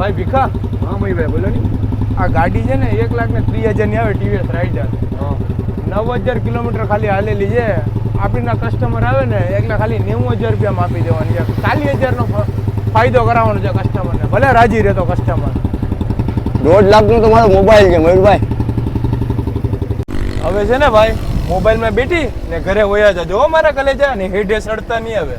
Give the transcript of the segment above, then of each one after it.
ભાઈ ભીખા? હા મહીભાઈ બોલો ને. આ ગાડી છે ને એક લાખ ને ત્રીસ હજારની આવે ટીવીએસ રાઇડર નવ હજાર કિલોમીટર ખાલી હાલેલી છે. આપણીના કસ્ટમર આવે ને એકલા ખાલી નેવું હજાર રૂપિયામાં આપી દેવાની છે. ચાલીસ હજારનો નો ફાયદો કરાવવાનો છે કસ્ટમરને ભલે રાજી રહેતો કસ્ટમર દોઢ લાખનો તો મારો મોબાઈલ છે મયુરભાઈ હવે છે ને ભાઈ મોબાઈલમાં બેઠી ને ઘરે વયા જજો. મારા કલેજા ને હેડે સડતા નહીં હવે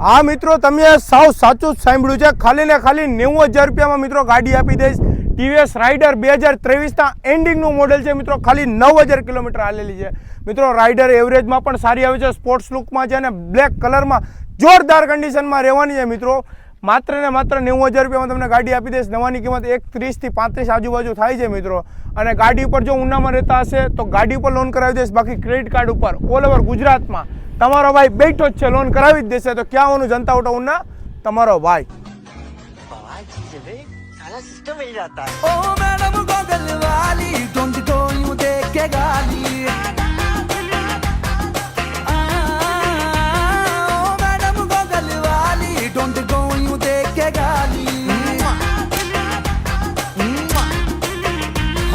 હા મિત્રો, તમે સાવ સાચું જ સાંભળ્યું છે. ખાલી ને ખાલી નેવું હજાર રૂપિયામાં મિત્રો ગાડી આપી દઈશ. ટીવીએસ રાઇડર બે હજાર ત્રેવીસના એન્ડિંગનું મોડેલ છે મિત્રો. ખાલી નવ હજાર કિલોમીટર હાલેલી છે. મિત્રો, રાઇડર એવરેજમાં પણ સારી આવે છે. સ્પોર્ટ્સ લુકમાં છે અને બ્લેક કલરમાં જોરદાર કન્ડિશનમાં રહેવાની છે મિત્રો. માત્ર ને માત્ર નેવું હજાર રૂપિયામાં તમને ગાડી આપી દઈશ. નવાની કિંમત એક ત્રીસથી પાંત્રીસ આજુબાજુ થાય છે મિત્રો. અને ગાડી ઉપર જો ઉનામાં રહેતા હશે તો ગાડી ઉપર લોન કરાવી દઈશ. બાકી ક્રેડિટ કાર્ડ ઉપર. ઓલ ઓવર ગુજરાતમાં તમારો ભાઈ બેઠો જ છે લોન કરાવી જ દેશે, તો ક્યાં હોનું જનતા ઉઠાવું ના તમારો ભાઈ. સિસ્ટમ